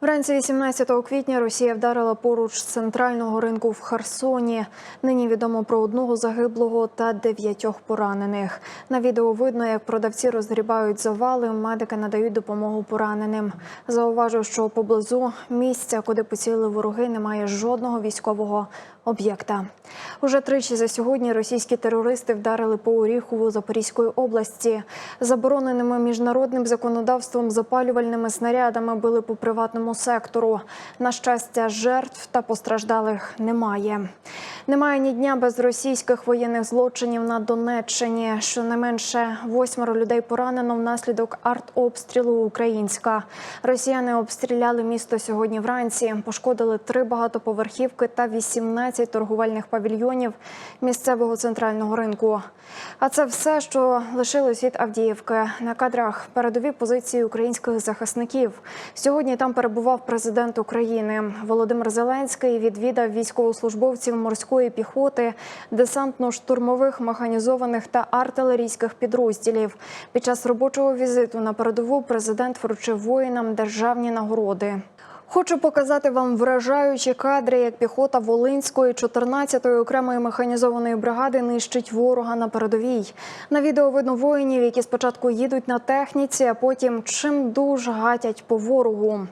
Вранці 18 квітня Росія вдарила поруч центрального ринку в Херсоні. Нині відомо про одного загиблого та дев'ятьох поранених. На відео видно, як продавці розгрібають завали. Медики надають допомогу пораненим. Зауважу, що поблизу місця, куди поцілили вороги, немає жодного військового об'єкта. Уже тричі за сьогодні російські терористи вдарили по Оріхову Запорізької області. Забороненими міжнародним законодавством запалювальними снарядами били по приватному сектору. На щастя, жертв та постраждалих немає. Немає ні дня без російських воєнних злочинів на Донеччині. Щонайменше восьмеро людей поранено внаслідок артобстрілу Українська. Росіяни обстріляли місто сьогодні вранці, пошкодили три багатоповерхівки та 18 торговельних павільйонів місцевого центрального ринку. А це все, що лишилось від Авдіївки. На кадрах передові позиції українських захисників. Сьогодні там перебував президент України Володимир Зеленський. Відвідав військовослужбовців морської піхоти, десантно-штурмових механізованих та артилерійських підрозділів. Під час робочого візиту на передову президент вручив воїнам державні нагороди. Хочу показати вам вражаючі кадри, як піхота Волинської 14-ї окремої механізованої бригади нищить ворога на передовій. На відео видно воїнів, які спочатку їдуть на техніці, а потім чим дуже гатять по ворогу.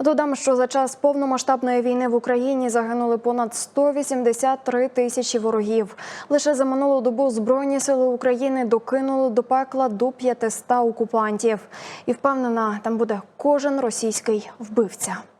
Додам, що за час повномасштабної війни в Україні загинули понад 183 тисячі ворогів. Лише за минулу добу збройні сили України докинули до пекла до 500 окупантів. І впевнена, там буде кожен російський вбивця.